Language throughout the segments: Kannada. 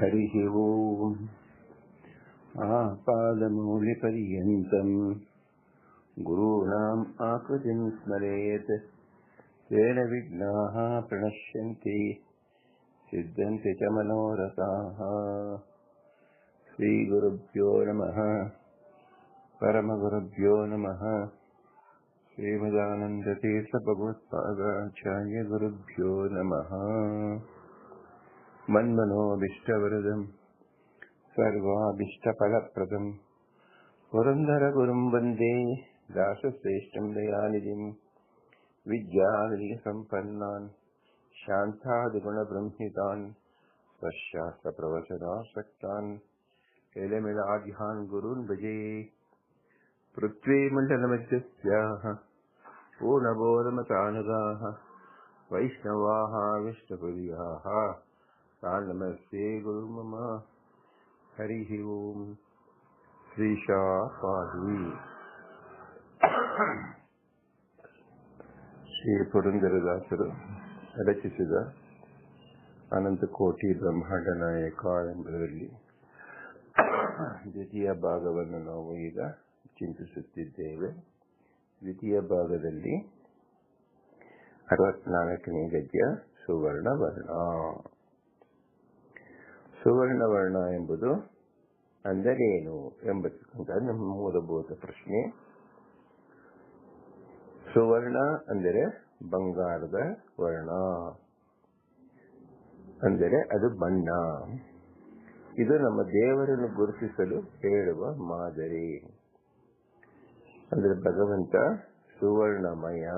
हरिः ओम्। आपादमूलिपर्यन्तम् गुरूणाम् आकृतिम् स्मरेत्। तेन विघ्नाः प्रणश्यन्ति सिद्धन्ति च मनोरथाः। श्रीगुरुभ्यो नमः परमगुरुभ्यो नमः। श्रीमदानन्दतीर्थभगवत्पादाचार्यगुरुभ्यो नमः मन्मनोऽभीष्टवरदम् सर्वाभीष्टफलप्रदम् पुरन्दरगुरुम् वन्दे दासश्रेष्ठम् दयानिधिम् विद्यालयसम्पन्नान् शान्तादिगुणबृंहितान् स्वशास्त्रप्रवचनासक्तान् एलमिलाढ्यान् गुरून् भजे पृथ्वीमण्डलमध्यस्याः पूर्णबोधमतानुगाः वैष्णवाः विष्णुपुर्याः तान् नमस्ते गुरु मम हरिः ओम् श्रीशापादी ಶ್ರೀ ಪುರಂದರದಾಸರು ರಚಿಸಿದ ಅನಂತಕೋಟಿ ಬ್ರಹ್ಮಾಂಡ ನಾಯಕ ಎಂಬುದರಲ್ಲಿ ದ್ವಿತೀಯ ಭಾಗವನ್ನು ನಾವು ಈಗ ಚಿಂತಿಸುತ್ತಿದ್ದೇವೆ ದ್ವಿತೀಯ ಭಾಗದಲ್ಲಿ ಅರವತ್ನಾಲ್ಕನೇ ಗದ್ಯ ಸುವರ್ಣ ವರ್ಣ ಸುವರ್ಣ ವರ್ಣ ಎಂಬುದು ಅಂದರೇನು ಎಂಬತಕ್ಕಂಥ ನಮ್ಮ ಮೂಲಭೂತ ಪ್ರಶ್ನೆ. ಸುವರ್ಣ ಅಂದರೆ ಬಂಗಾರದ ವರ್ಣ. ಅಂದರೆ ಅದು ಬಣ್ಣ. ಇದು ನಮ್ಮ ದೇವರನ್ನು ಗುರುತಿಸಲು ಹೇಳುವ ಮಾದರಿ. ಅಂದರೆ ಭಗವಂತ ಸುವರ್ಣಮಯ.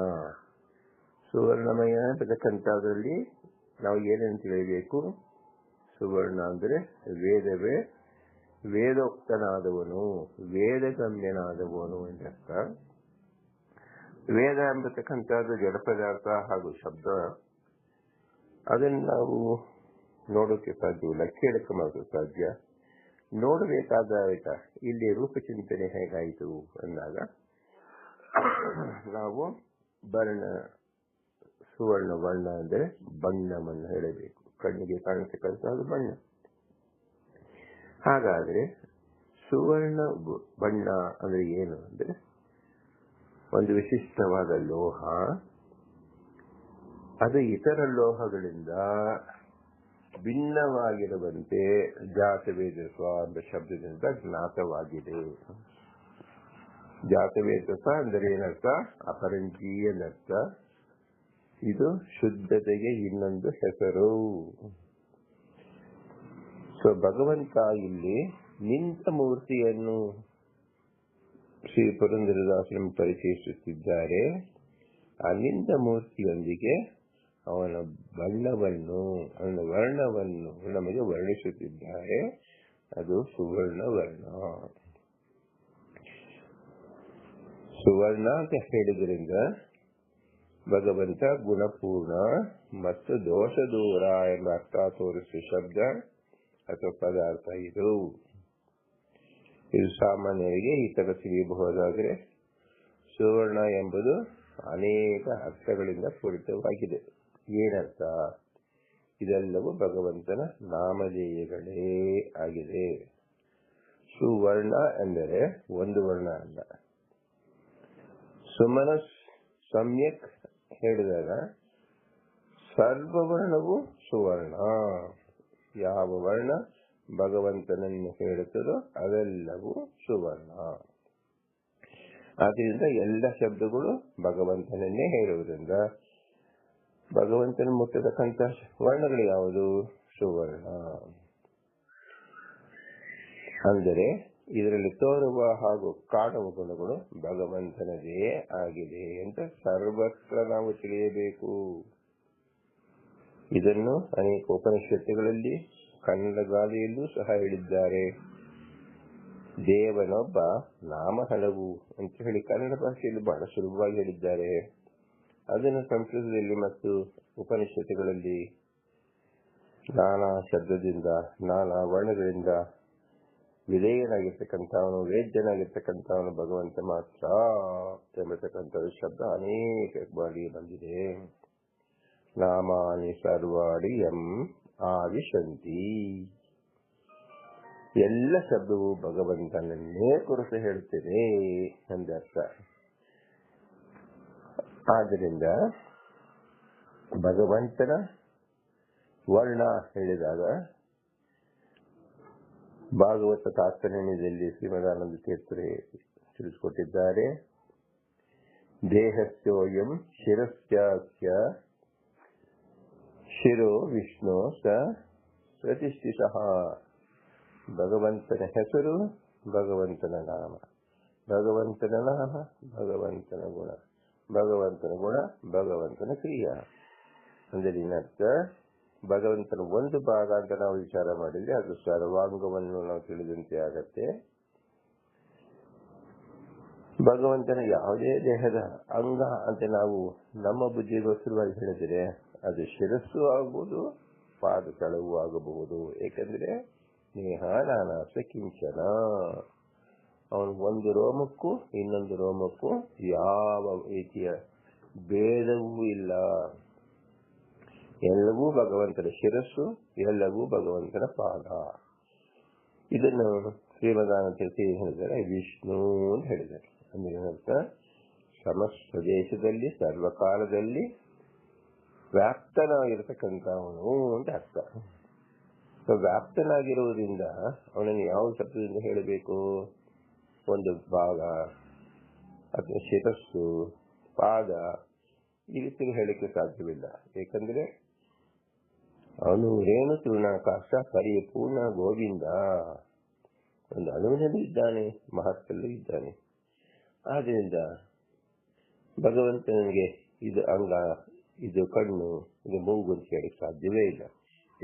ಸುವರ್ಣಮಯ ಅಂತಕ್ಕಂಥದ್ರಲ್ಲಿ ನಾವು ಏನೇನು ತಿಳಿಯಬೇಕು? ಸುವರ್ಣ ಅಂದರೆ ವೇದವೇ. ವೇದೋಕ್ತನಾದವನು, ವೇದಗಮ್ಯನಾದವನು ಎಂದರ್ಥ ವೇದ ಎಂಬತಕ್ಕಂಥದ್ದು ಜಡ ಪದಾರ್ಥ ಹಾಗೂ ಶಬ್ದ. ಅದನ್ನು ನಾವು ನೋಡೋಕೆ ಸಾಧ್ಯವಿಲ್ಲ ಕೇಳಕ್ಕೆ ಮಾತ್ರ ಸಾಧ್ಯ. ನೋಡಬೇಕಾದ ಆಯ್ತಾ, ಇಲ್ಲಿ ರೂಪಚಿಂತನೆ ಹೇಗಾಯಿತು ಅಂದಾಗ, ನಾವು ವರ್ಣ ಸುವರ್ಣ, ವರ್ಣ ಅಂದರೆ ಬಣ್ಣವನ್ನು ಹೇಳಬೇಕು. ಕಣ್ಣಿಗೆ ಕಾಣತಕ್ಕಂಥದ್ದು ಬಣ್ಣ. ಹಾಗಾದ್ರೆ ಸುವರ್ಣ ಬಣ್ಣ ಅಂದ್ರೆ ಏನು ಅಂದ್ರೆ ಒಂದು ವಿಶಿಷ್ಟವಾದ ಲೋಹ. ಅದು ಇತರ ಲೋಹಗಳಿಂದ ಭಿನ್ನವಾಗಿರುವಂತೆ ಜಾತವೇದಸ್ವ ಎಂಬ ಶಬ್ದದಿಂದ ಜ್ಞಾತವಾಗಿದೆ. ಜಾತವೇದಸ ಅಂದರೆ ಏನರ್ಥ? ಅಪರಂಜಿ ಏನರ್ಥ ಇದು ಶುದ್ಧತೆಗೆ ಇನ್ನೊಂದು ಹೆಸರು. ಸೊ ಭಗವಂತ ಇಲ್ಲಿ ನಿಂತ ಮೂರ್ತಿಯನ್ನು ಶ್ರೀ ಪುರಂದರದಾಸನ ಪರಿಚಯಿಸುತ್ತಿದ್ದಾರೆ. ಆ ನಿಂತ ಮೂರ್ತಿಯೊಂದಿಗೆ ಅವನ ಬಣ್ಣವನ್ನು, ಅವನ ವರ್ಣವನ್ನು ನಮಗೆ ವರ್ಣಿಸುತ್ತಿದ್ದಾರೆ. ಅದು ಸುವರ್ಣ ವರ್ಣ. ಸುವರ್ಣ ಅಂತ ಹೇಳಿದ್ರಿಂದ ಭಗವಂತ ಗುಣಪೂರ್ಣ ಮತ್ತು ದೋಷ ದೂರ ಎಂಬ ಅರ್ಥ ತೋರಿಸುವ ಶಬ್ದ ಅಥವಾ ಪದಾರ್ಥ ಇದು. ಇದು ಸಾಮಾನ್ಯರಿಗೆ ಈ ತರ ತಿಳಿಯಬಹುದಾದರೆ ಸುವರ್ಣ ಎಂಬುದು ಅನೇಕ ಅರ್ಥಗಳಿಂದ ಪೂರಿತವಾಗಿದೆ. ಏನರ್ಥ? ಇದೆಲ್ಲವೂ ಭಗವಂತನ ನಾಮಧೇಯಗಳೇ ಆಗಿದೆ. ಸುವರ್ಣ ಎಂದರೆ ಒಂದು ವರ್ಣ ಅಲ್ಲ. ಸುಮನಸ್, ಸಮ್ಯಕ್ ಹೇಳಿದಾಗ ಸರ್ವವರ್ಣವು ಸುವರ್ಣ. ಯಾವ ವರ್ಣ ಭಗವಂತನನ್ನು ಹೇಳುತ್ತದೋ ಅದೆಲ್ಲವೂ ಸುವರ್ಣ. ಆದ್ರಿಂದ ಎಲ್ಲ ಶಬ್ದಗಳು ಭಗವಂತನನ್ನೇ ಹೇಳುವುದರಿಂದ ಭಗವಂತನ ಮುಟ್ಟತಕ್ಕಂತ ವರ್ಣಗಳು ಯಾವುದು? ಸುವರ್ಣ. ಅಂದರೆ ಇದರಲ್ಲಿ ತೋರುವ ಹಾಗೂ ಕಾಣುವ ಗುಣಗಳು ಭಗವಂತನದೇ ಆಗಿದೆ ಅಂತ ಸರ್ವತ್ರ ನಾವು ತಿಳಿಯಬೇಕು. ಇದನ್ನು ಅನೇಕ ಉಪನಿಷತ್ತುಗಳಲ್ಲಿ ಕನ್ನಡ ಗಾದೆಯಲ್ಲೂ ಸಹ ಹೇಳಿದ್ದಾರೆ. ದೇವನೊಬ್ಬ ನಾಮ ಹಲವು ಅಂತ ಹೇಳಿ ಕನ್ನಡ ಭಾಷೆಯಲ್ಲಿ ಬಹಳ ಸುಲಭವಾಗಿ ಹೇಳಿದ್ದಾರೆ. ಅದನ್ನು ಸಂಸ್ಕೃತದಲ್ಲಿ ಮತ್ತು ಉಪನಿಷತ್ತುಗಳಲ್ಲಿ ನಾನಾ ಶಬ್ದದಿಂದ, ನಾನಾ ವರ್ಣಗಳಿಂದ ವಿಧೇಯನಾಗಿರ್ತಕ್ಕಂಥವನು ವೇದ್ಯನಾಗಿರ್ತಕ್ಕಂಥವನು ಭಗವಂತ ಮಾತ್ರ ಎಂಬತಕ್ಕಂಥ ಶಬ್ದ ಅನೇಕ ಬಾರಿ ಬಂದಿದೆ. ನಾಮಾನಿ ಸರ್ವಾಡಿ ಎಂ ಆವಿಶಂತಿ. ಎಲ್ಲ ಶಬ್ದವು ಭಗವಂತನನ್ನೇ ಕುರಿತು ಹೇಳ್ತೇನೆ ಎಂದರ್ಥ. ಆದ್ದರಿಂದ ಭಗವಂತನ ವರ್ಣ ಹೇಳಿದಾಗ ಭಾಗವತ ತಾತ್ಪರ್ಯದಲ್ಲಿ ಶ್ರೀಮದಾನಂದ ತೀರ್ಥರು ತಿಳಿಸಿಕೊಟ್ಟಿದ್ದಾರೆ. ದೇಹಸ್ಯೋಯಂ ಶಿರಸ್ಯಾಸ್ಯ ಶಿರೋ ವಿಷ್ಣು ಸ ಪ್ರತಿಷ್ಠಿತ. ಭಗವಂತನ ಹೆಸರು, ಭಗವಂತನ ನಾಮ. ಭಗವಂತನ ನಾಮ, ಭಗವಂತನ ಗುಣ. ಭಗವಂತನ ಗುಣ, ಭಗವಂತನ ಕ್ರಿಯಾ. ಅಂದರೆ ಇನ್ನರ್ಥ ಭಗವಂತನ ಒಂದು ಭಾಗ ಅಂತ ನಾವು ವಿಚಾರ ಮಾಡಿದ್ರೆ ಅದು ಸರ್ವಾಂಗವನ್ನು ನಾವು ತಿಳಿದಂತೆ ಆಗತ್ತೆ. ಭಗವಂತನ ಯಾವುದೇ ದೇಹದ ಅಂಗ ಅಂತ ನಾವು ನಮ್ಮ ಬುದ್ಧಿಗೋಸ್ಕರವಾಗಿ ಹೇಳಿದರೆ ಅದು ಶಿರಸ್ಸು ಆಗಬಹುದು ಪಾದ ತಳವು ಆಗಬಹುದು. ಏಕೆಂದ್ರೆ ಸ್ನೇಹ ನಾನಾಸ ಕಿಂಚನ. ಅವನು ಒಂದು ರೋಮಕ್ಕೂ ಇನ್ನೊಂದು ರೋಮಕ್ಕೂ ಯಾವ ರೀತಿಯ ಭೇದವೂ ಇಲ್ಲ. ಎಲ್ಲವೂ ಭಗವಂತನ ಶಿರಸ್ಸು, ಎಲ್ಲವೂ ಭಗವಂತನ ಪಾದ. ಇದನ್ನು ಶ್ರೀಮದಾನ ತಿಳಿಸಿ ಹೇಳಿದರೆ ವಿಷ್ಣು ಅಂತ ಹೇಳಿದ್ದಾರೆ. ಅಂದ್ರೆ ಏನಂತ ಸಮಸ್ತ ದೇಶದಲ್ಲಿ, ಸರ್ವಕಾಲದಲ್ಲಿ ವ್ಯಾಪ್ತನಾಗಿರ್ತಕ್ಕಂಥವನು ಅಂತ ಅರ್ಥ. ವ್ಯಾಪ್ತನಾಗಿರುವುದರಿಂದ ಅವನನ್ನು ಯಾವ ಶಬ್ದದಿಂದ ಹೇಳಬೇಕು? ಒಂದು ಭಾಗ ಅಥವಾ ಶಿರಸ್ಸು, ಪಾದ ಈ ರೀತಿ ಹೇಳಲಿಕ್ಕೆ ಸಾಧ್ಯವಿಲ್ಲ. ಏಕೆಂದ್ರೆ ಅವನು ರೇಣು ತೃಣಾಕಾಶ ಪರಿಪೂರ್ಣ ಗೋವಿಂದ. ಒಂದು ಅಣುವಿನಲ್ಲಿ ಇದ್ದಾನೆ ಮಹತ್ತಲ್ಲೂ ಇದ್ದಾನೆ. ಆದ್ದರಿಂದ ಭಗವಂತನಿಗೆ ಇದು ಅಂಗ, ಇದು ಕಣ್ಣು, ಇದು ಮೂಗು ಅಂತ ಹೇಳಕ್ಕೆ ಸಾಧ್ಯವೇ ಇಲ್ಲ.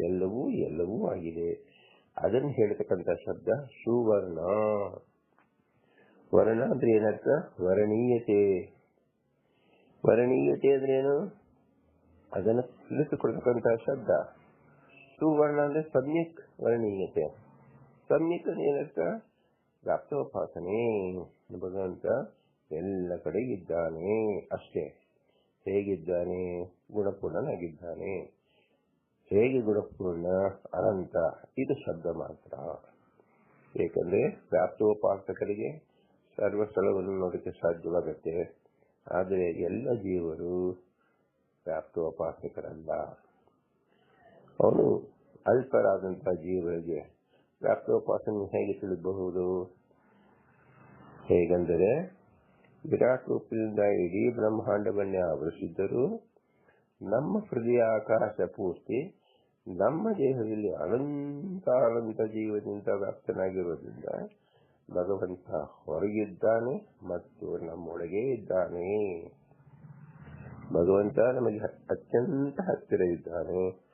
ಎಲ್ಲವೂ ಎಲ್ಲವೂ ಆಗಿದೆ. ಅದನ್ನು ಹೇಳತಕ್ಕಂತ ಶಬ್ದ ಸುವರ್ಣ. ವರ್ಣ ಅಂದ್ರೆ ಏನರ್ಥ? ವರ್ಣೀಯತೆ. ವರ್ಣೀಯತೆ ಅಂದ್ರೆ ಏನು? ಅದನ್ನು ತಿಳಿಸಿಕೊಡ್ತಕ್ಕಂತಹ ಶಬ್ದ. ಸುವರ್ಣ ಅಂದ್ರೆ ಸಮ್ಯಕ್ ವರ್ಣೀಯತೆ ಸಮ್ಯಕ್ ಏನರ್ಥ? ವ್ಯಾಪ್ತೋಪಾಸನೆ ಭಗವಂತ ಎಲ್ಲ ಕಡೆ ಇದ್ದಾನೆ ಅಷ್ಟೇ. ಹೇಗಿದ್ದಾನೆ? ಗುಣಪೂರ್ಣನಾಗಿದ್ದಾನೆ. ಹೇಗೆ ಗುಣಪೂರ್ಣ? ಅನಂತ. ಇದು ಶಬ್ದ ಮಾತ್ರ. ಏಕೆಂದ್ರೆ ವ್ಯಾಪ್ತೋಪಾಸಕರಿಗೆ ಸರ್ವ ಸ್ಥಳವನ್ನು ನೋಡಕ್ಕೆ ಸಾಧ್ಯವಾಗುತ್ತೆ. ಆದರೆ ಎಲ್ಲ ಜೀವರು ವ್ಯಾಪ್ತೋಪಾಸಕರಲ್ಲ ಅವನು ಅಲ್ಪರಾದಂತಹ ಜೀವರಿಗೆ ವ್ಯಾಪ್ತೋಪಾಸನೆ ಹೇಗೆ ತಿಳಿಬಹುದು ಹೇಗೆಂದರೆ, ವಿರಾಟ್ ರೂಪದಿಂದ ಇಡೀ ಬ್ರಹ್ಮಾಂಡವನ್ನೇ ಆವರಿಸಿದ್ದರೂ, ನಮ್ಮ ಹೃದಯ ಆಕಾಶ ಪೂರ್ತಿ ನಮ್ಮ ದೇಹದಲ್ಲಿ ಅನಂತ ಅನಂತ ಜೀವದಿಂದ ವ್ಯಾಪ್ತನಾಗಿರುವುದರಿಂದ ಭಗವಂತ ಹೊರಗಿದ್ದಾನೆ ಮತ್ತು ನಮ್ಮೊಳಗೆ ಇದ್ದಾನೆ. ಭಗವಂತ ನಮಗೆ ಅತ್ಯಂತ ಹತ್ತಿರ ಇದ್ದಾನೆ.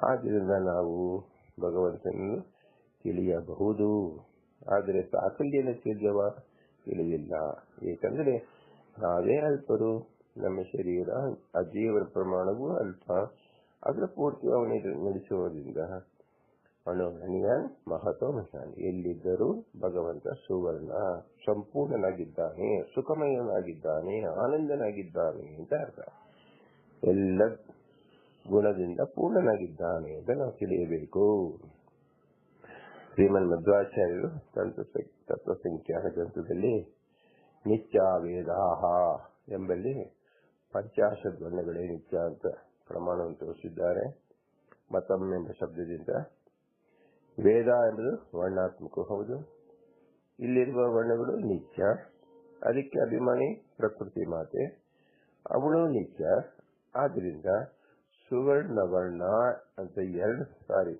ಆದ್ದರಿಂದ ನಾವು ಭಗವಂತನನ್ನು ತಿಳಿಯಬಹುದು. ಆದರೆ ಸಾಕಲ್ಯನ ತಿಳಿಯವ ತಿಳಿದಿಲ್ಲ. ಏಕೆಂದರೆ ನಾವೇ ಅಲ್ಪರು ನಮ್ಮ ಶರೀರ ಅಜೀವನ ಪ್ರಮಾಣವೂ ಅಲ್ಪ ಅದರ ಪೂರ್ತಿ ಅವನೇ ನಡೆಸುವುದರಿಂದ ಅಣುಗಣಿಯಾನ್ ಮಹತ್ವ ಮಹಾನ್ ಎಲ್ಲಿದ್ದರೂ ಭಗವಂತ ಸುವರ್ಣ, ಸಂಪೂರ್ಣನಾಗಿದ್ದಾನೆ, ಸುಖಮಯನಾಗಿದ್ದಾನೆ, ಆನಂದನಾಗಿದ್ದಾನೆ ಅಂತ ಅರ್ಥ. ಎಲ್ಲ ಗುಣದಿಂದ ಪೂರ್ಣನಾಗಿದ್ದಾನೆ ಅಂತ ನಾವು ತಿಳಿಯಬೇಕು. ಶ್ರೀಮನ್ ಮಧ್ವಾಚಾರ್ಯರು ತತ್ವ ಸಂಖ್ಯಾನ ಗ್ರಂಥದಲ್ಲಿ ನಿತ್ಯ ವೇದಾಹ ಎಂಬಲ್ಲಿ ಪಂಚಾಶ ವರ್ಣಗಳೇ ನಿತ್ಯ ಅಂತ ಪ್ರಮಾಣವನ್ನು ತೋರಿಸಿದ್ದಾರೆ. ಮತಂ ಎಂಬ ಶಬ್ದದಿಂದ. ವೇದ ಎಂಬುದು ವರ್ಣಾತ್ಮಕ, ಹೌದು. ಇಲ್ಲಿರುವ ವರ್ಣಗಳು ನಿತ್ಯ. ಅದಕ್ಕೆ ಅಭಿಮಾನಿ ಪ್ರಕೃತಿ ಮಾತೆ. ಅವಳು ನಿತ್ಯ. ಆದ್ರಿಂದ ಸುವರ್ಣ ವರ್ಣ ಅಂತ ಎರಡು, ಸಾರಿ.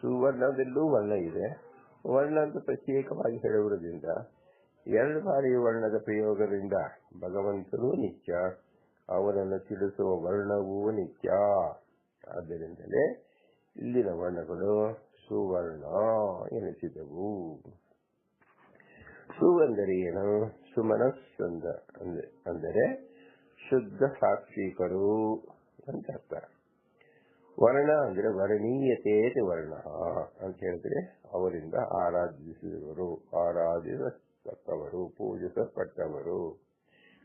ಸುವರ್ಣದಲ್ಲೂ ವರ್ಣ ಇದೆ. ವರ್ಣ ಅಂತ ಪ್ರತ್ಯೇಕವಾಗಿ ಹೇಳುವುದರಿಂದ, ಎರಡು ಬಾರಿ ವರ್ಣದ ಪ್ರಯೋಗದಿಂದ ಭಗವಂತನೂ ನಿತ್ಯ ಅವನನ್ನು ತಿಳಿಸುವ ವರ್ಣವೂ ನಿತ್ಯ. ಆದ್ದರಿಂದಲೇ ಇಲ್ಲಿನ ವರ್ಣಗಳು ಸುವರ್ಣ ಎನಿಸಿದವು. ಸುವಂದರೆ ಏನು? ಸುಮನಸ್ಸಂದ ಅಂದರೆ ಶುದ್ಧ ಸಾಕ್ಷಿಕರು ಅಂತ ಅರ್ಥ ವರ್ಣ ಅಂದ್ರೆ ವರ್ಣೀಯತೆ ವರ್ಣ. ಅಂತ ಹೇಳಿದ್ರೆ ಅವರಿಂದ ಆರಾಧಿಸಿದವರು ಆರಾಧಿಸತಕ್ಕವರು ಪೂಜಿಸಲ್ಪಟ್ಟವರು.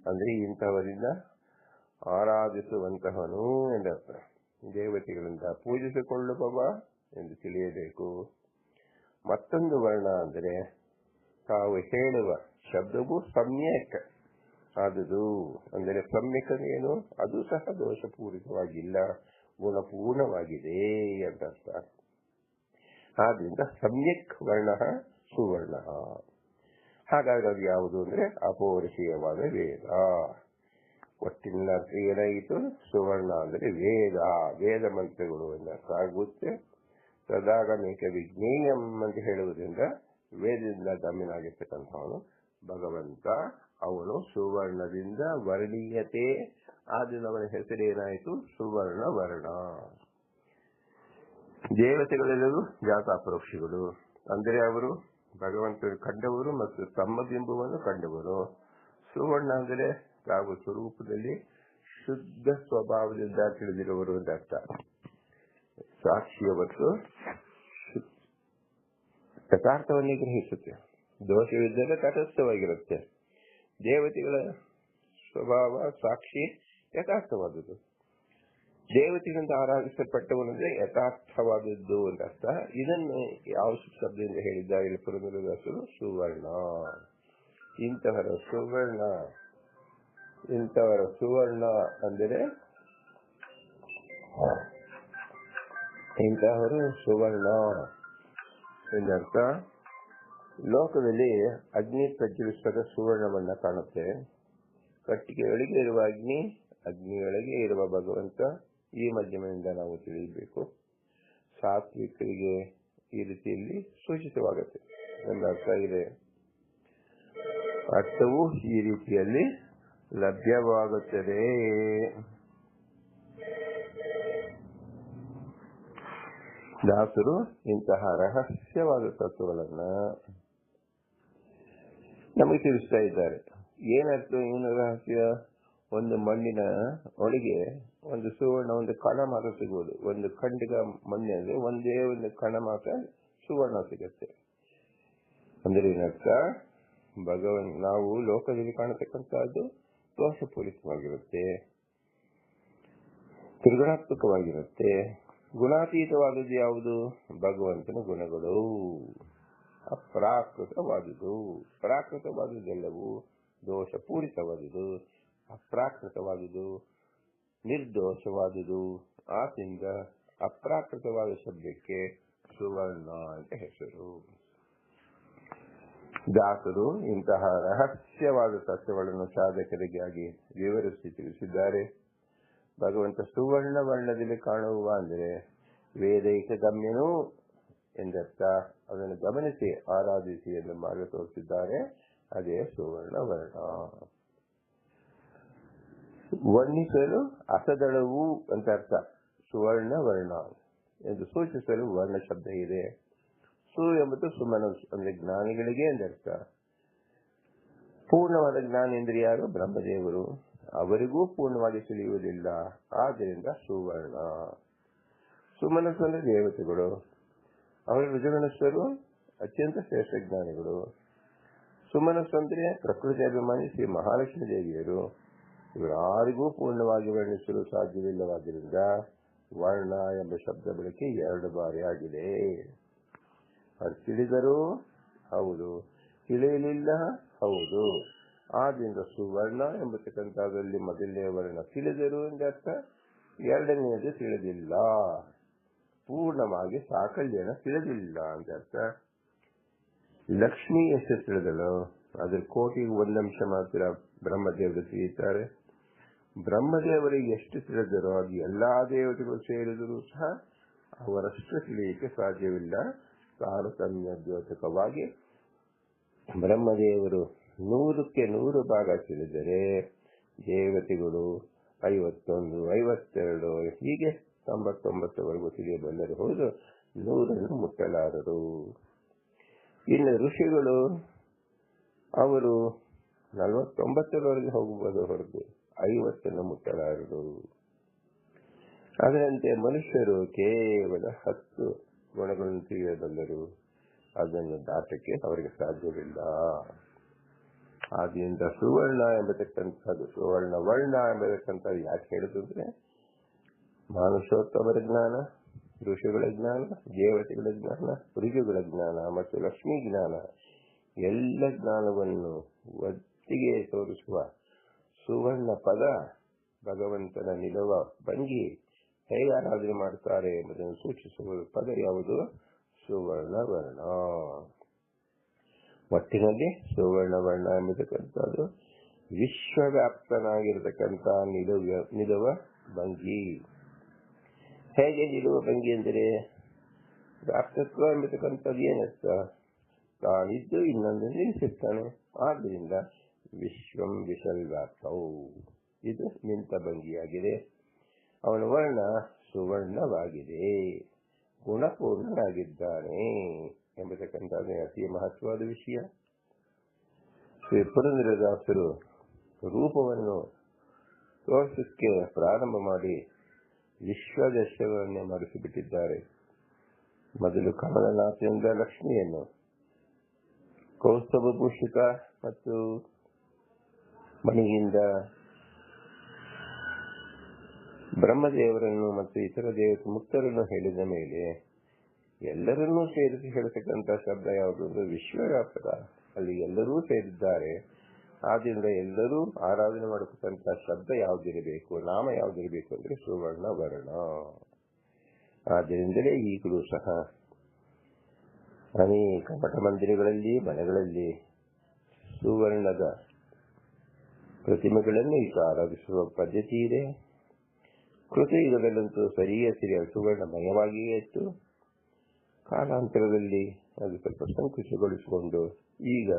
ಅಂದ್ರೆ ಇಂಥವರಿಂದ ಆರಾಧಿಸುವಂತಹನು ಎಂದರ್ಥ ದೇವತೆಗಳಿಂದ ಪೂಜಿಸಿಕೊಳ್ಳುವವ ಎಂದು ತಿಳಿಯಬೇಕು. ಮತ್ತೊಂದು ವರ್ಣ ಅಂದರೆ ತಾವು ಹೇಳುವ ಶಬ್ದವು ಸಮ್ಯಕ್ ಆದುದು ಅಂದರೆ ಸಮ್ಯಕ್ ಏನು? ಅದು ಸಹ ದೋಷಪೂರಿತವಾಗಿಲ್ಲ. ಗುಣಪೂರ್ಣವಾಗಿದೆ ಅಂತ ಅರ್ಥ. ಆದ್ರಿಂದ ಸಮ್ಯಕ್ ವರ್ಣ ಸುವರ್ಣ. ಹಾಗಾಗಿ ಅದು ಯಾವುದು ಅಂದ್ರೆ ಅಪೌರುಷೀಯವಾದ ವೇದ. ಒಟ್ಟಿನ ಅರ್ಥ ಏನಾಯಿತು ಸುವರ್ಣ ಅಂದ್ರೆ ವೇದ. ವೇದ ಮಂತ್ರಗಳು ಅರ್ಥ ಆಗುತ್ತೆ. ಸದಾಗಮೇಕ ವಿಜ್ಞೇಯಂ ಅಂತ ಹೇಳುವುದರಿಂದ ವೇದದಿಂದ ಗಮ್ಯನಾಗಿರ್ತಕ್ಕಂಥವನು ಭಗವಂತ ಅವನು ಸುವರ್ಣದಿಂದ ವರ್ಣೀಯತೆ. ಆದ್ರಿಂದ ಅವನ ಹೆಸರೇನಾಯಿತು ಸುವರ್ಣ ವರ್ಣ. ದೇವತೆಗಳೆಲ್ಲರೂ ಜಾತಾಪರೋಕ್ಷಿಗಳು ಅಂದರೆ ಅವರು ಭಗವಂತರು ಕಂಡವರು ಮತ್ತು ತಮ್ಮ ಬಿಂಬವನ್ನು ಕಂಡವರು. ಸುವರ್ಣ ಅಂದರೆ ತಾವು ಸ್ವರೂಪದಲ್ಲಿ ಶುದ್ಧ ಸ್ವಭಾವದಿಂದ ತಿಳಿದಿರುವರು ಅಂತ ಅರ್ಥ. ಸಾಕ್ಷಿಯವತ್ತು ಯಥಾರ್ಥವನ್ನೇ ಗ್ರಹಿಸುತ್ತೆ. ದೋಷವಿದ್ದರೆ ತಟಸ್ಥವಾಗಿರುತ್ತೆ. ದೇವತೆಗಳ ಸ್ವಭಾವ, ಸಾಕ್ಷಿ ಯಥಾರ್ಥವಾದದ್ದು. ದೇವತೆಗಳಿಂದ ಆರಾಧಿಸಲ್ಪಟ್ಟವನಂದ್ರೆ ಯಥಾರ್ಥವಾದದ್ದು ಅಂತ ಅರ್ಥ. ಇದನ್ನು ಯಾವ ಶಬ್ದದಿಂದ ಹೇಳಿದ್ದಾರೆ ಇಲ್ಲಿ ಪುರಂದರದಾಸರು? ಸುವರ್ಣ. ಇಂತಹರ ಸುವರ್ಣ. ಇಂಥವರ ಸುವರ್ಣ ಅಂದರೆ ಇಂತಹವರು ಸುವರ್ಣ. ಎಂದರ್ಥ? ಲೋಕದಲ್ಲಿ ಅಗ್ನಿ ಪ್ರಜ್ವಲಿಸಿದ ಸುವರ್ಣವನ್ನ ಕಾಣುತ್ತೆ. ಕಟ್ಟಿಗೆಗಳಿಗೆ ಇರುವ ಅಗ್ನಿ ಅಗ್ನಿಯೊಳಗೆ ಇರುವ ಭಗವಂತ ಈ ಮಧ್ಯಮದಿಂದ ನಾವು ತಿಳಿಯಬೇಕು. ಸಾತ್ವಿಕರಿಗೆ ಈ ರೀತಿಯಲ್ಲಿ ಸೂಚಿತವಾಗುತ್ತೆ. ಎಂದ ಅರ್ಥ ಇದೆ. ಅರ್ಥವು ಈ ರೀತಿಯಲ್ಲಿ ಲಭ್ಯವಾಗುತ್ತದೆ. ದಾಸರು ಇಂತಹ ರಹಸ್ಯವಾದ ತತ್ವಗಳನ್ನ ನಮಗೆ ತಿಳಿಸ್ತಾ ಇದ್ದಾರೆ. ಏನಾಯ್ತು ಏನು ರಹಸ್ಯ? ಒಂದು ಮಣ್ಣಿನ ಒಳಗೆ ಒಂದು ಸುವರ್ಣ, ಒಂದು ಕಣ ಮಾತ್ರ ಸಿಗುವುದು. ಒಂದು ಖಂಡಿಗ ಮಣ್ಣಿನಲ್ಲಿ ಒಂದೇ ಒಂದು ಕಣ ಮಾತ್ರ ಸುವರ್ಣ ಸಿಗುತ್ತೆ. ಅಂದ್ರೆ ಏನರ್ಥ? ಭಗವನ್, ನಾವು ಲೋಕದಲ್ಲಿ ಕಾಣತಕ್ಕಂತಹದ್ದು ದೋಷಪೂರಿತವಾಗಿರುತ್ತೆ. ತ್ರಿಗುಣಾತ್ಮಕವಾಗಿರುತ್ತೆ. ಗುಣಾತೀತವಾದದ್ದು ಯಾವುದು? ಭಗವಂತನ ಗುಣಗಳು. ಅಪ್ರಾಕೃತವಾದುದು ಪ್ರಾಕೃತವಾದುದೆಲ್ಲವೂ ದೋಷಪೂರಿತವಾದುದು, ಅಪ್ರಾಕೃತವಾದುದು, ನಿರ್ದೋಷವಾದುದು ಆದ್ದರಿಂದ ಅಪ್ರಾಕೃತವಾದ ಶಬ್ದಕ್ಕೆ ಸುವರ್ಣ ಅಂತ ಹೆಸರು. ದಾಸರು ಇಂತಹ ರಹಸ್ಯವಾದ ಸಸ್ಯಗಳನ್ನು ಸಾಧಕರಿಗಾಗಿ ವಿವರಿಸಿ ತಿಳಿಸಿದ್ದಾರೆ. ಭಗವಂತ ಸುವರ್ಣ ವರ್ಣದಲ್ಲಿ ಕಾಣುವ ಅಂದರೆ ವೇದೈಕ ಗಮ್ಯನು ಎಂದರ್ಥ. ಅದನ್ನು ಗಮನಿಸಿ ಆರಾಧಿಸಿ ಎಂದು ಮಾರ್ಗ ತೋರಿಸಿದ್ದಾರೆ ಅದೇ ಸುವರ್ಣ ವರ್ಣ. ವರ್ಣಿಸಲು ಅಸದಳವು ಅಂತ ಅರ್ಥ ಸುವರ್ಣ ವರ್ಣ ಎಂದು ಸೂಚಿಸಲು ವರ್ಣ ಶಬ್ದ ಇದೆ. ಸು ಎಂಬುದು ಸುಮನ ಅಂದ್ರೆ ಜ್ಞಾನಿಗಳಿಗೆ ಎಂದರ್ಥ. ಪೂರ್ಣವಾದ ಯಾರು ಬ್ರಹ್ಮದೇವರು. ಅವರಿಗೂ ಪೂರ್ಣವಾಗಿ ತಿಳಿಯುವುದಿಲ್ಲ. ಆದ್ದರಿಂದ ಸುವರ್ಣ. ಸುಮನಸ್ಸು ಅಂದ್ರೆ ದೇವತೆಗಳು. ಅವರ ಋಜುಗಣಸ್ಥರು ಅತ್ಯಂತ ಶ್ರೇಷ್ಠ ಜ್ಞಾನಿಗಳು. ಸುಮನಸ್ಸು ಅಂದ್ರೆ ಪ್ರಕೃತಿ ಅಭಿಮಾನಿ ಶ್ರೀ ಮಹಾಲಕ್ಷ್ಮಿ ದೇವಿಯರು. ಇವರಾರಿಗೂ ಪೂರ್ಣವಾಗಿ ವರ್ಣಿಸಲು ಸಾಧ್ಯವಿಲ್ಲವಾದ್ದರಿಂದ ವರ್ಣ ಎಂಬ ಶಬ್ದ ಬಳಕೆ ಎರಡು ಬಾರಿ ಆಗಿದೆ. ಅದು ತಿಳಿದರು ಹೌದು, ತಿಳಿಯಲಿಲ್ಲ ಹೌದು. ಆದ್ರಿಂದ ಸುವರ್ಣ ಎಂಬತಕ್ಕಂಥದ್ರಲ್ಲಿ ಮೊದಲನೇ ವರ್ಣ ತಿಳಿದರು ಎಂದರ್ಥ, ಎರಡನೆಯದು ತಿಳಿದಿಲ್ಲ. ಪೂರ್ಣವಾಗಿ ಸಾಕಲ್ಯನ ತಿಳಿದಿಲ್ಲ ಅಂತ ಅರ್ಥ. ಲಕ್ಷ್ಮಿ ಎಷ್ಟು ತಿಳಿದಳು ಅದ್ರ ಕೋಟಿಗೆ ಒಂದಂಶ ಮಾತ್ರ ಬ್ರಹ್ಮದೇವರು ತಿಳಿಯುತ್ತಾರೆ ಬ್ರಹ್ಮದೇವರಿಗೆ ಎಷ್ಟು ತಿಳಿದರೋ ಅದು ಎಲ್ಲಾ ದೇವತೆಗಳು ಸೇರಿದರೂ ಸಹ ಅವರಷ್ಟು ತಿಳಿಯಕ್ಕೆ ಸಾಧ್ಯವಿಲ್ಲ. ತಾರತಮ್ಯ ದ್ಯೋತಕವಾಗಿ ಬ್ರಹ್ಮದೇವರು ನೂರಕ್ಕೆ ನೂರು ಭಾಗ ತಿಳಿದರೆ ದೇವತೆಗಳು ಐವತ್ತೊಂದು, ಐವತ್ತೆರಡು, ಹೀಗೆ ತೊಂಬತ್ತೊಂಬತ್ತವರೆಗೂ ತಿಳಿಯಬಲ್ಲರು ಹೌದು ನೂರನ್ನು ಮುಟ್ಟಲಾರರು. ಇನ್ನು ಋಷಿಗಳು, ಅವರು ನಲವತ್ತೊಂಬತ್ತರವರೆಗೆ ಹೋಗಬಹುದು ಹೊರತು ಐವತ್ತನ್ನು ಮುಟ್ಟಲಾರರು. ಅದರಂತೆ ಮನುಷ್ಯರು ಕೇವಲ ಹತ್ತು ಗುಣಗಳನ್ನು ತಿಳಿಯಬಲ್ಲರು. ಅದನ್ನು ದಾಟಕ್ಕೆ ಅವರಿಗೆ ಸಾಧ್ಯವಿಲ್ಲ. ಆದ್ದರಿಂದ ಸುವರ್ಣ ಎಂಬತಕ್ಕಂಥದ್ದು, ಸುವರ್ಣ ವರ್ಣ ಎಂಬತಕ್ಕಂಥದ್ದು ಯಾಕೆ ಹೇಳಿದ್ರೆ ಮಾನುಷೋತ್ತಮರ ಜ್ಞಾನ, ಋಷಿಗಳ ಜ್ಞಾನ, ದೇವತೆಗಳ ಜ್ಞಾನ ಋಜುಗಳ ಜ್ಞಾನ, ಮತ್ತು ಲಕ್ಷ್ಮೀ ಜ್ಞಾನ, ಎಲ್ಲ ಜ್ಞಾನವನ್ನು ಒತ್ತಿಗೆ ತೋರಿಸುವ ಸುವರ್ಣ ಪದ ಭಗವಂತನ ನಿಲುವ ಭಂಗಿ ಹೇಗೆ ಮಾಡುತ್ತಾರೆ ಎಂಬುದನ್ನು ಸೂಚಿಸುವ ಪದ ಯಾವುದು? ಸುವರ್ಣ ವರ್ಣ. ಒಟ್ಟಿನಲ್ಲಿ ಸುವರ್ಣ ವರ್ಣ ಎಂಬತಕ್ಕಂಥದ್ದು ವಿಶ್ವವ್ಯಾಪ್ತನಾಗಿರತಕ್ಕಂಥ ನಿಲುವ ನಿಲುವ ಭಂಗಿ. ಹೇಗೆ ನಿಲುವ ಭಂಗಿ ಎಂದರೆ ವ್ಯಾಪ್ತತ್ವ ಎಂಬತಕ್ಕಂಥದ್ದು ಏನರ್ಥ ತಾನಿದ್ದು ಇನ್ನೊಂದು ನಿಲ್ಲಿಸುತ್ತಾನೆ ಆದ್ದರಿಂದ ವಿಶ್ವಂ ವಿಶಲ್ ವ್ಯಾಪ್ತವು ಇದು ನಿಂತ ಭಂಗಿಯಾಗಿದೆ ಅವನ ವರ್ಣ ಸುವರ್ಣವಾಗಿದೆ ಗುಣಪೂರ್ಣನಾಗಿದ್ದಾನೆ ಎಂಬತಕ್ಕಂಥದ್ದು ಅತಿ ಮಹತ್ವದ ವಿಷಯ ಶ್ರೀ ಪುರಂದರದಾಸರು ರೂಪವನ್ನು ತೋರಿಸಕ್ಕೆ ಪ್ರಾರಂಭ ಮಾಡಿ ವಿಶ್ವದರ್ಶನವನ್ನೇ ಮರೆಸಿಬಿಟ್ಟಿದ್ದಾರೆ. ಮೊದಲು ಕಮಲನಾಥದಿಂದ ಲಕ್ಷ್ಮಿಯನ್ನು. ಕೌಸ್ತಭ ಭೂಷಿತ ಮತ್ತು ಮಣಿಯಿಂದ ಬ್ರಹ್ಮದೇವರನ್ನು ಮತ್ತು ಇತರ ದೇವತೆ ಮುಕ್ತರನ್ನು ಹೇಳಿದ ಮೇಲೆ ಎಲ್ಲರನ್ನೂ ಸೇರಿಸಿ ಹೇಳತಕ್ಕಂತಹ ಶಬ್ದ ಯಾವುದು? ವಿಶ್ವವ್ಯಾಪದ ಅಲ್ಲಿ ಎಲ್ಲರೂ ಸೇರಿದ್ದಾರೆ. ಆದ್ರಿಂದ ಎಲ್ಲರೂ ಆರಾಧನೆ ಮಾಡತಕ್ಕಂತಹ ಶಬ್ದ ಯಾವ್ದಿರಬೇಕು? ನಾಮ ಯಾವ್ದಿರಬೇಕು ಅಂದ್ರೆ ಸುವರ್ಣ, ವರ್ಣ. ಆದ್ದರಿಂದಲೇ ಈಗಲೂ ಸಹ ಅನೇಕ ಮಠ ಮಂದಿರಗಳಲ್ಲಿ ಮನೆಗಳಲ್ಲಿ ಸುವರ್ಣದ ಪ್ರತಿಮೆಗಳನ್ನು ಈಗ ಆರಾಧಿಸುವ ಪದ್ಧತಿ ಇದೆ. ಕೃತಯುಗದಲ್ಲಂತೂ ಸರಿಯ ಸರಿಯ ಸುವರ್ಣಮಯವಾಗಿಯೇ ಇತ್ತು. ಕಾಲಾಂತರದಲ್ಲಿ ಅದು ಸ್ವಲ್ಪ ಸಂಕುಚಗೊಳಿಸಿಕೊಂಡು ಈಗ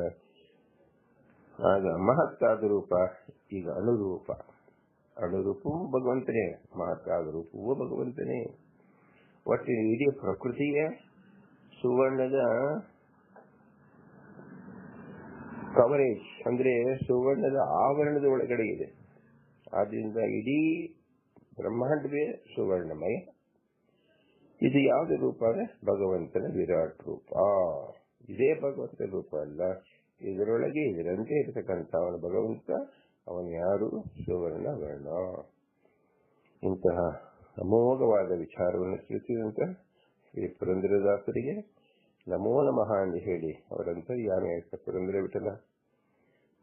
ಆಗ ಮಹತ್ತಾದ ರೂಪ, ಈಗ ಅನುರೂಪ. ಅನುರೂಪವೂ ಭಗವಂತನೇ ಮಹತ್ತಾದ ರೂಪವೂ ಭಗವಂತನೇ. ಒಟ್ಟಿನ ಇಡೀ ಪ್ರಕೃತಿಯ ಸುವರ್ಣದ ಕವರೇಜ್ ಅಂದ್ರೆ ಸುವರ್ಣದ ಆವರಣದ ಒಳಗಡೆ ಇದೆ. ಆದ್ರಿಂದ ಇಡೀ ಬ್ರಹ್ಮಾಂಡವೇ ಸುವರ್ಣಮಯ. ಇದು ಯಾವ್ದು ರೂಪ? ಅಂದ್ರೆ ಭಗವಂತನ ವಿರಾಟ್ ರೂಪ. ಇದೇ ಭಗವಂತ ರೂಪ ಅಲ್ಲ. ಇದರೊಳಗೆ ಇದರಂತೆ ಇರತಕ್ಕಂಥ ಅವನ ಭಗವಂತ, ಅವನು ಯಾರು? ಸುವರ್ಣ ವರ್ಣ. ಇಂತಹ ಅಮೋಘವಾದ ವಿಚಾರವನ್ನು ತಿಳಿಸಿದಂತ ಶ್ರೀ ಪುರಂದರದಾಸರಿಗೆ, ನಮೋ ನಮಃ ಎಂದು ಹೇಳಿ ಅವರಂತರ್ಯಾಮಿಯಾಗಿದ್ದ ಪುರಂದ್ರ ವಿಠಲ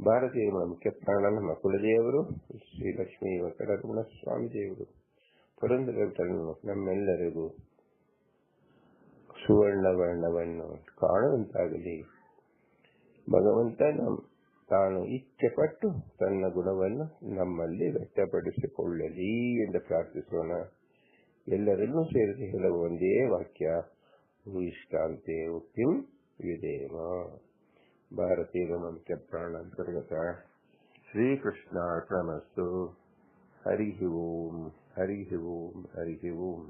ಭಾರತೀಯ ಮುಖ್ಯ ಪ್ರಾಣ, ನಮ್ಮ ಕುಲದೇವರು, ಶ್ರೀ ಲಕ್ಷ್ಮೀ ವೆಂಕಟರಮಣ ಸ್ವಾಮಿ ದೇವರು ಪುರಂದರ ವಿಠಲನು ನಮ್ಮೆಲ್ಲರಿಗೂ ಸುವರ್ಣ ವರ್ಣವನ್ನು ಕಾಣುವಂತಾಗಲಿ. ಭಗವಂತ ನಮ್ ತಾನು ಇಚ್ಛೆಪಟ್ಟು ತನ್ನ ಗುಣವನ್ನು ನಮ್ಮಲ್ಲಿ ವ್ಯಕ್ತಪಡಿಸಿಕೊಳ್ಳಲಿ ಎಂದು ಪ್ರಾರ್ಥಿಸೋಣ ಎಲ್ಲರನ್ನೂ ಸೇರಿಸಿ ಹೇಳುವ ಒಂದೇ ವಾಕ್ಯ ಇಷ್ಟಾಂತೆ ಉಕ್ತಿಂ ವಿದೇವ ಭಾರತೀಯ ಮುಖ್ಯ ಪ್ರಾಣ ಅಂತರ್ಗತ ಶ್ರೀಕೃಷ್ಣ ಅರ್ಪಣಮಸ್ತು ಹರಿ ಓಂ ಹರಿ ಓಂ ಹರಿ ಓಂ